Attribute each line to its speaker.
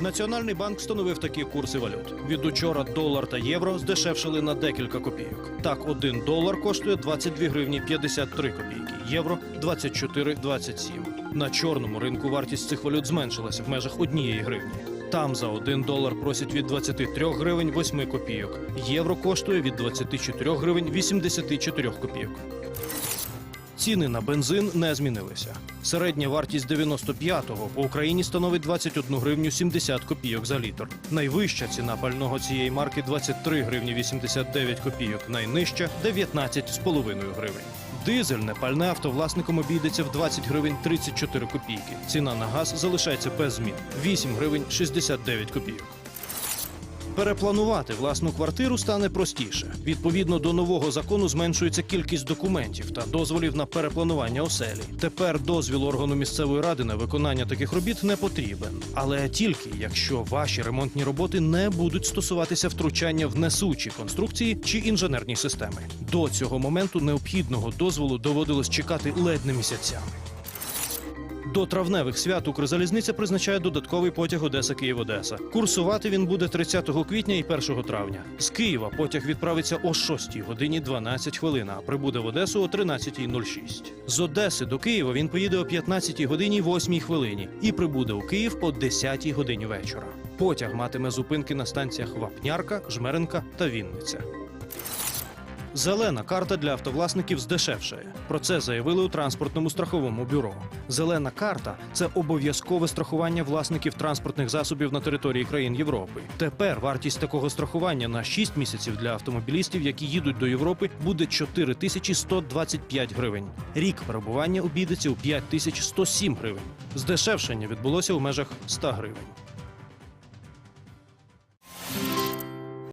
Speaker 1: Національний банк встановив такі курси валют. Від учора долар та євро здешевшили на декілька копійок. Так, один долар коштує 22 гривні 53 копійки, євро 24,27. На чорному ринку вартість цих валют зменшилася в межах однієї гривні. Там за один долар просять від 23 гривень 8 копійок. Євро коштує від 24 гривень 84 копійок. Ціни на бензин не змінилися. Середня вартість 95-го по Україні становить 21 гривню 70 копійок за літр. Найвища ціна пального цієї марки 23 гривні 89 копійок, найнижча 19,5 гривень. Дизельне пальне автовласникам обійдеться в 20 гривень 34 копійки. Ціна на газ залишається без змін 8 гривень 69 копійок. Перепланувати власну квартиру стане простіше. Відповідно до нового закону зменшується кількість документів та дозволів на перепланування оселі. Тепер дозвіл органу місцевої ради на виконання таких робіт не потрібен, але тільки якщо ваші ремонтні роботи не будуть стосуватися втручання в несучі конструкції чи інженерні системи. До цього моменту необхідного дозволу доводилось чекати ледь не місяцями. До травневих свят Укрзалізниця призначає додатковий потяг Одеса Київ Одеса. Курсувати він буде 30 квітня і 1 травня. З Києва потяг відправиться о 6 годині 12 хвилин, а прибуде в Одесу о 13.06. З Одеси до Києва він поїде о 15 годині 8 хвилині і прибуде у Київ о 10 годині вечора. Потяг матиме зупинки на станціях Вапнярка, Жмеренка та Вінниця. Зелена карта для автовласників здешевшає. Про це заявили у транспортному страховому бюро. Зелена карта це обов'язкове страхування власників транспортних засобів на території країн Європи. Tепер вартість такого страхування на 6 місяців для автомобілістів, які їдуть до Європи, буде 4125 гривень. Рік перебування обійдеться у 5107 гривень. Здешевшення відбулося у межах 100 гривень.